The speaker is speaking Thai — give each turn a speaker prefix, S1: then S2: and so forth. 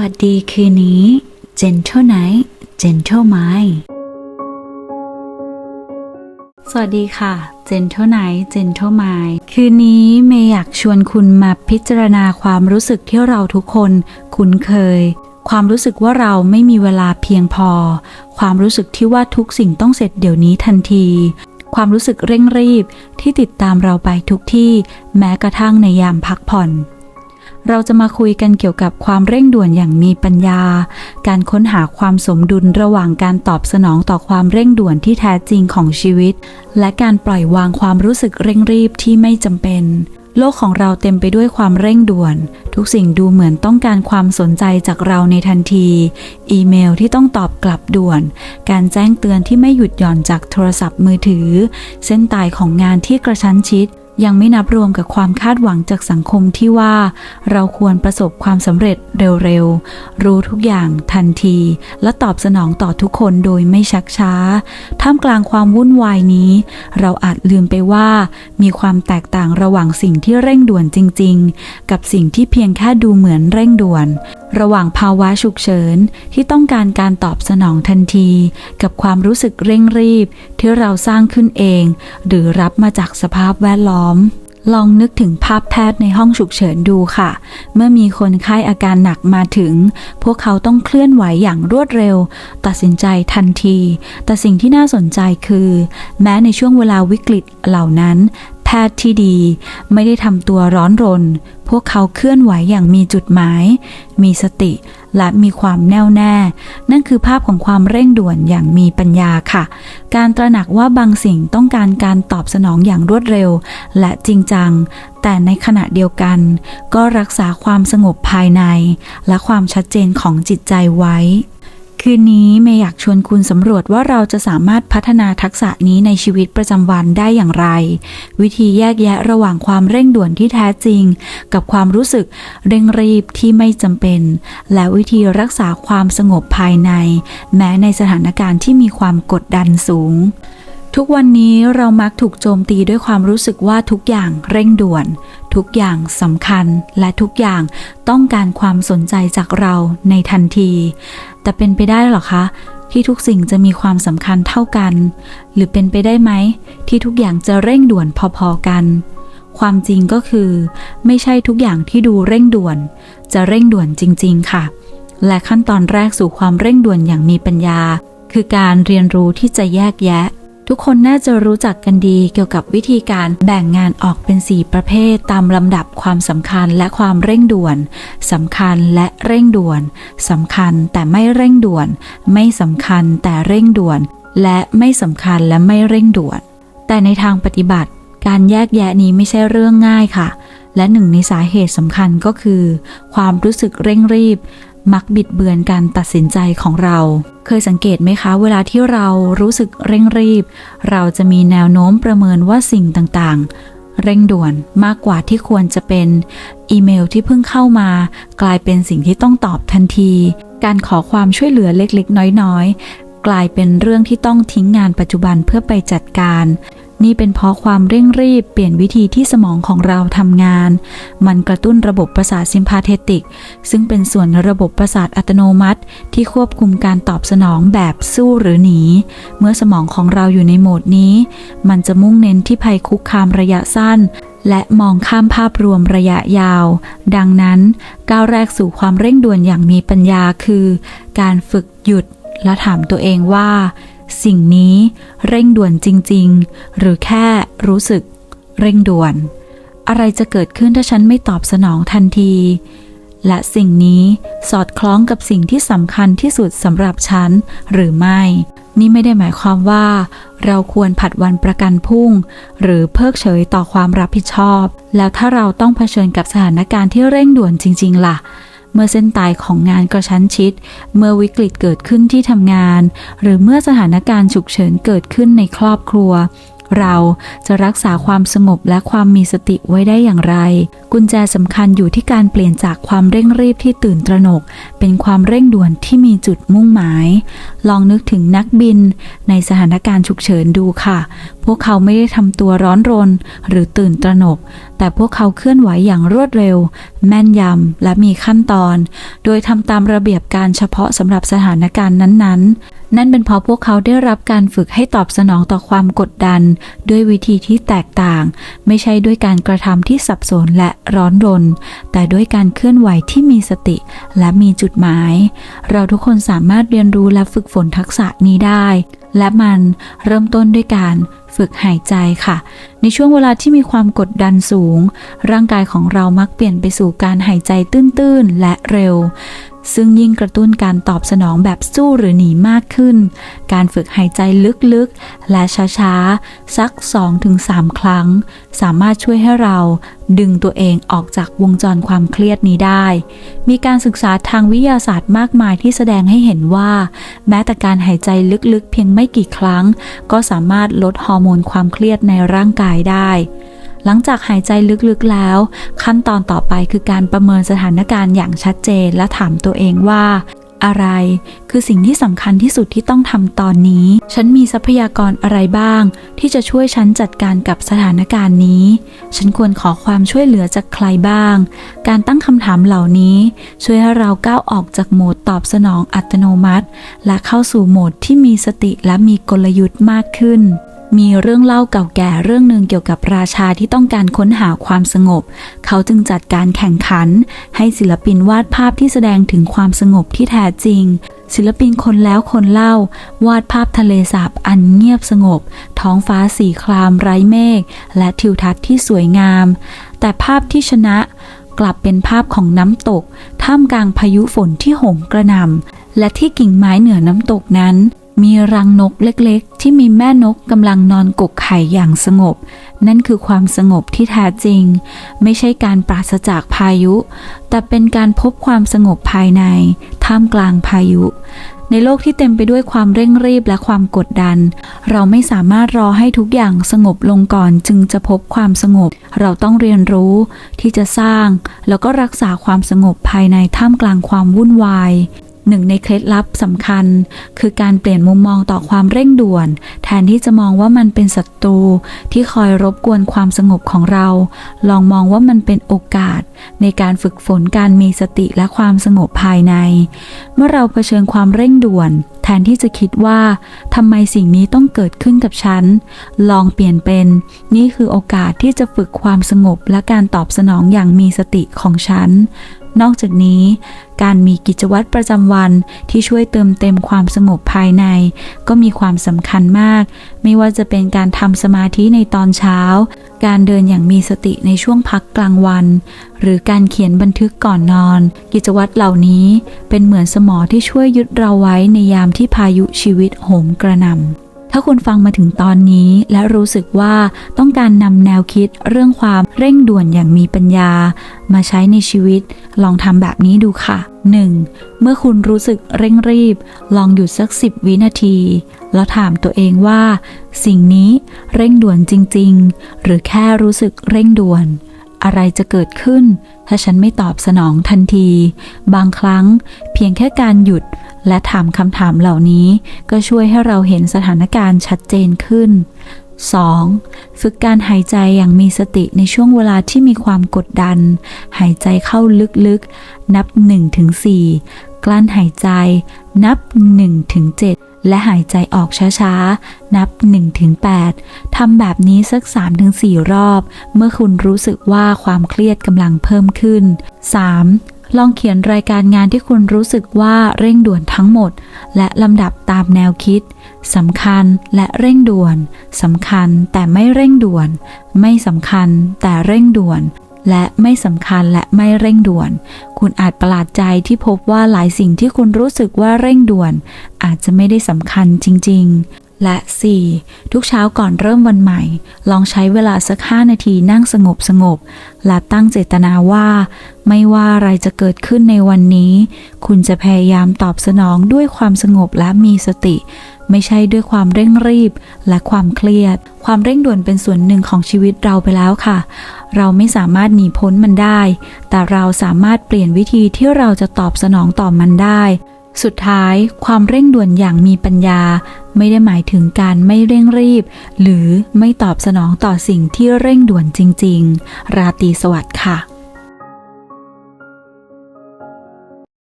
S1: วัสดีคืนนี้ Gentle Night Gentle Mind สวัสดีค่ะ Gentle Night Gentle Mind คืนนี้เมย์อยากชวนคุณมาพิจารณาความรู้สึกที่เราทุกคนคุ้นเคย ความรู้สึกว่าเราไม่มีเวลาเพียงพอ ความรู้สึกที่ว่าทุกสิ่งต้องเสร็จเดี๋ยวนี้ทันที ความรู้สึกเร่งรีบที่ติดตามเราไปทุกที่ แม้กระทั่งในยามพักผ่อน เราจะมาคุยกันเกี่ยวกับความเร่งด่วนอย่างมีปัญญา การค้นหาความสมดุลระหว่างการตอบสนองต่อความเร่งด่วนที่แท้จริงของชีวิต และการปล่อยวางความรู้สึกเร่งรีบที่ไม่จำเป็น โลกของเราเต็มไปด้วยความเร่งด่วน ทุกสิ่งดูเหมือนต้องการความสนใจจากเราในทันที อีเมลที่ต้องตอบกลับด่วน การแจ้งเตือนที่ไม่หยุดหย่อนจากโทรศัพท์มือถือ เส้นตายของงานที่กระชั้นชิด ยังไม่นับรวมกับความคาดหวังจากสังคมที่ว่า เราควรประสบความสำเร็จเร็วๆ รู้ทุกอย่างทันที และตอบสนองต่อทุกคนโดยไม่ชักช้า ท่ามกลางความวุ่นวายนี้ เราอาจลืมไปว่า มีความแตกต่างระหว่างสิ่งที่เร่งด่วนจริง ๆ กับสิ่งที่เพียงแค่ดูเหมือนเร่งด่วน ระหว่างภาวะฉุกเฉินที่ต้องการการตอบสนองทันที กับความรู้สึกเร่งรีบที่เราสร้างขึ้นเอง หรือรับมาจากสภาพแวดล้อมลองนึกถึงภาพแพทย์ในห้องฉุกเฉินดูค่ะ เมื่อมีคนไข้อาการหนักมาถึง พวกเขาต้องเคลื่อนไหวอย่างรวดเร็ว ตัดสินใจทันที แต่สิ่งที่น่าสนใจคือ แม้ในช่วงเวลาวิกฤตเหล่านั้น ทย์ที่ดี ไม่ได้ทำตัวร้อนรน พวกเขาเคลื่อนไหวอย่างมีจุดหมาย มีสติและมีความแน่วแน่ นั่นคือภาพของความเร่งด่วนอย่างมีปัญญาค่ะ การตระหนักว่าบางสิ่งต้องการการตอบสนองอย่างรวดเร็ว และจริงจัง แต่ในขณะเดียวกัน ก็รักษาความสงบภายใน และความชัดเจนของจิตใจไว้ คืนนี้เมย์อยากชวนคุณสำรวจว่าเราจะสามารถพัฒนาทักษะนี้ในชีวิตประจำวันได้อย่างไร วิธีแยกแยะระหว่างความเร่งด่วนที่แท้จริง กับความรู้สึกเร่งรีบที่ไม่จำเป็น และวิธีรักษาความสงบภายใน แม้ในสถานการณ์ที่มีความกดดันสูง ทุกวันนี้เรามักถูกโจมตีด้วยความรู้สึกว่าทุกอย่างเร่งด่วน ทุกอย่างสำคัญและทุกอย่างต้องการความสนใจจากเราในทันที แต่เป็นไปได้หรอคะ ที่ทุกสิ่งจะมีความสำคัญเท่ากัน หรือเป็นไปได้ไหม ที่ทุกอย่างจะเร่งด่วนพอๆกัน ความจริงก็คือ ไม่ใช่ทุกอย่างที่ดูเร่งด่วน จะเร่งด่วนจริง ๆ ค่ะ และขั้นตอนแรกสู่ความเร่งด่วนอย่างมีปัญญา คือการเรียนรู้ที่จะแยกแยะ ทุกคนน่าจะรู้จักกันดีเกี่ยวกับวิธีการแบ่งงานออกเป็น 4 ประเภท ตามลำดับความสำคัญและความเร่งด่วนสำคัญและเร่งด่วนสำคัญแต่ไม่เร่งด่วน ไม่สำคัญแต่เร่งด่วน และไม่สำคัญและไม่เร่งด่วน แต่ในทางปฏิบัติ การแยกแยะนี้ไม่ใช่เรื่องง่ายค่ะและหนึ่งในสาเหตุสำคัญก็คือ ความรู้สึกเร่งรีบ มักบิดเบือนการตัดสินใจของเรา เคยสังเกตไหมคะ เวลาที่เรารู้สึกเร่งรีบ เราจะมีแนวโน้มประเมินว่าสิ่งต่างๆ เร่งด่วนมากกว่าที่ควรจะเป็น อีเมลที่เพิ่งเข้ามา กลายเป็นสิ่งที่ต้องตอบทันที การขอความช่วยเหลือเล็กๆ น้อยๆ กลายเป็นเรื่องที่ต้องทิ้งงานปัจจุบันเพื่อไปจัดการ นี่เป็นเพราะความเร่งรีบเปลี่ยนวิธีที่สมองของเราทำงาน มันกระตุ้นระบบประสาทซิมพาเทติก ซึ่งเป็นส่วนระบบประสาทอัตโนมัติ ที่ควบคุมการตอบสนองแบบสู้หรือหนี เมื่อสมองของเราอยู่ในโหมดนี้ มันจะมุ่งเน้นที่ภัยคุกคามระยะสั้นและมองข้ามภาพรวมระยะยาว ดังนั้น ก้าวแรกสู่ความเร่งด่วนอย่างมีปัญญาคือ การฝึกหยุดและถามตัวเองว่า สิ่งนี้เร่งด่วนจริง ๆ หรือแค่รู้สึกเร่งด่วน อะไรจะเกิดขึ้นถ้าฉันไม่ตอบสนองทันที และสิ่งนี้สอดคล้องกับสิ่งที่สำคัญที่สุดสำหรับฉันหรือไม่ นี่ไม่ได้หมายความว่า เราควรผัดวันประกันพรุ่ง หรือเพิกเฉยต่อความรับผิดชอบ แล้วถ้าเราต้องเผชิญกับสถานการณ์ที่เร่งด่วนจริง ๆ ล่ะ เมื่อเส้นตายของงานกระชั้นชิด เมื่อวิกฤตเกิดขึ้นที่ทำงาน หรือเมื่อสถานการณ์ฉุกเฉินเกิดขึ้นในครอบครัว เราจะรักษาความสงบและความมีสติไว้ได้อย่างไร กุญแจสำคัญอยู่ที่การเปลี่ยนจากความเร่งรีบที่ตื่นตระหนก เป็นความเร่งด่วนที่มีจุดมุ่งหมาย ลองนึกถึงนักบิน ในสถานการณ์ฉุกเฉินดูค่ะ พวกเขาไม่ได้ทำตัวร้อนรน หรือตื่นตระหนก แต่พวกเขาเคลื่อนไหวอย่างรวดเร็ว แม่นยำและมีขั้นตอน โดยทำตามระเบียบการเฉพาะสำหรับสถานการณ์นั้นๆ นั่นเป็นเพราะพวกเขาได้รับการฝึกให้ตอบสนองต่อความกดดัน ด้วยวิธีที่แตกต่าง ไม่ใช่ด้วยการกระทำที่สับสนและร้อนรน แต่ด้วยการเคลื่อนไหวที่มีสติและมีจุดหมาย เราทุกคนสามารถเรียนรู้และฝึกฝนทักษะนี้ได้ และมันเริ่มต้นด้วยการฝึกหายใจค่ะ ในช่วงเวลาที่มีความกดดันสูง ร่างกายของเรามักเปลี่ยนไปสู่การหายใจตื้นๆ และเร็ว ซึ่งยิ่งกระตุ้นการตอบสนองแบบสู้หรือหนีมากขึ้น การฝึกหายใจลึกๆ และช้าๆ สัก 2-3 ครั้ง สามารถช่วยให้เราดึงตัวเองออกจากวงจรความเครียดนี้ได้ มีการศึกษาทางวิทยาศาสตร์มากมายที่แสดงให้เห็นว่า แม้แต่การหายใจลึกๆ เพียงไม่กี่ครั้ง ก็สามารถลดฮอร์โมนความเครียดในร่างกายได้ หลังจากหายใจลึกๆแล้ว ขั้นตอนต่อไปคือการประเมินสถานการณ์อย่างชัดเจนและถามตัวเองว่า อะไร คือสิ่งที่สำคัญที่สุดที่ต้องทำตอนนี้ ฉันมีทรัพยากรอะไรบ้าง ที่จะช่วยฉันจัดการกับสถานการณ์นี้ ฉันควรขอความช่วยเหลือจากใครบ้าง การตั้งคำถามเหล่านี้ ช่วยให้เราก้าวออกจากโหมดตอบสนองอัตโนมัติ และเข้าสู่โหมดที่มีสติและมีกลยุทธ์มากขึ้น มีเรื่องเล่าเก่าแก่เรื่องหนึ่งเกี่ยวกับราชาที่ต้องการค้นหาความสงบ เขาจึงจัดการแข่งขัน ให้ศิลปินวาดภาพที่แสดงถึงความสงบที่แท้จริง ศิลปินคนแล้วคนเล่า วาดภาพทะเลสาบอันเงียบสงบ ท้องฟ้าสีครามไร้เมฆและทิวทัศน์ที่สวยงาม แต่ภาพที่ชนะกลับเป็นภาพของน้ำตก ท่ามกลางพายุฝนที่โหมกระหน่ำและที่กิ่งไม้เหนือน้ำตกนั้น มีรังนกเล็กๆ ที่มีแม่นกกำลังนอนกกไข่อย่างสงบ นั่นคือความสงบที่แท้จริง ไม่ใช่การปราศจากพายุ แต่เป็นการพบความสงบภายใน ท่ามกลางพายุ ในโลกที่เต็มไปด้วยความเร่งรีบและความกดดัน เราไม่สามารถรอให้ทุกอย่างสงบลงก่อนจึงจะพบความสงบ เราต้องเรียนรู้ที่จะสร้าง แล้วก็รักษาความสงบภายในท่ามกลางความวุ่นวาย หนึ่งในเคล็ดลับสำคัญ คือการเปลี่ยนมุมมองต่อความเร่งด่วน แทนที่จะมองว่ามันเป็นศัตรูที่คอยรบกวนความสงบของเรา ลองมองว่ามันเป็นโอกาส ในการฝึกฝนการมีสติและความสงบภายใน เมื่อเราเผชิญความเร่งด่วน แทนที่จะคิดว่าทำไมสิ่งนี้ต้องเกิดขึ้นกับฉัน ลองเปลี่ยนเป็น นี่คือโอกาสที่จะฝึกความสงบและการตอบสนองอย่างมีสติของฉัน นอกจากนี้ การมีกิจวัตรประจำวันที่ช่วยเติมเต็มความสงบภายใน ก็มีความสำคัญมาก ไม่ว่าจะเป็นการทำสมาธิในตอนเช้า การเดินอย่างมีสติในช่วงพักกลางวัน หรือการเขียนบันทึกก่อนนอน กิจวัตรเหล่านี้เป็นเหมือนสมอที่ช่วยยึดเราไว้ในยามที่พายุชีวิตโหมกระหน่ำ ถ้าคุณฟังมาถึงตอนนี้และรู้สึกว่าต้องการนำแนวคิดเรื่องความเร่งด่วนอย่างมีปัญญา มาใช้ในชีวิต ลองทำแบบนี้ดูค่ะ 1. เมื่อคุณรู้สึกเร่งรีบ ลองหยุดสัก 10 วินาที แล้วถามตัวเองว่า สิ่งนี้เร่งด่วนจริง ๆ หรือแค่รู้สึกเร่งด่วน อะไรจะเกิดขึ้น ถ้าฉันไม่ตอบสนองทันที บางครั้งเพียงแค่การหยุดและถามคำถามเหล่านี้ ก็ช่วยให้เราเห็นสถานการณ์ชัดเจนขึ้น 2. ฝึกการหายใจอย่างมีสติในช่วงเวลาที่มีความกดดัน หายใจเข้าลึกๆ นับ 1-4 กลั้นหายใจนับ 1-7 และหายใจออกช้าๆ นับ 1-8 ทำแบบนี้สัก 3-4 รอบ เมื่อคุณรู้สึกว่าความเครียดกำลังเพิ่มขึ้น 3. ลองเขียนรายการงานที่คุณรู้สึกว่าเร่งด่วนทั้งหมด และลำดับตามแนวคิดสำคัญและเร่งด่วนสำคัญแต่ไม่เร่งด่วน ไม่สำคัญแต่เร่งด่วน และไม่สำคัญและไม่เร่งด่วน คุณอาจประหลาดใจที่พบว่าหลายสิ่งที่คุณรู้สึกว่าเร่งด่วน อาจจะไม่ได้สำคัญจริง ๆ และ 4. ทุกเช้าก่อนเริ่มวันใหม่ ลองใช้เวลาสัก 5 นาทีนั่งสงบสงบ และตั้งเจตนาว่า ไม่ว่าอะไรจะเกิดขึ้นในวันนี้ คุณจะพยายามตอบสนองด้วยความสงบและมีสติ ไม่ใช่ด้วยความเร่งรีบและความเครียด ความเร่งด่วนเป็นส่วนหนึ่งของชีวิตเราไปแล้วค่ะ เราไม่สามารถหนีพ้นมันได้ แต่เราสามารถเปลี่ยนวิธีที่เราจะตอบสนองต่อมันได้ สุดท้ายความเร่งด่วนอย่างมีปัญญา ไม่ได้หมายถึงการไม่เร่งรีบ หรือไม่ตอบสนองต่อสิ่งที่เร่งด่วนจริง ๆ ราตรีสวัสดิ์ค่ะ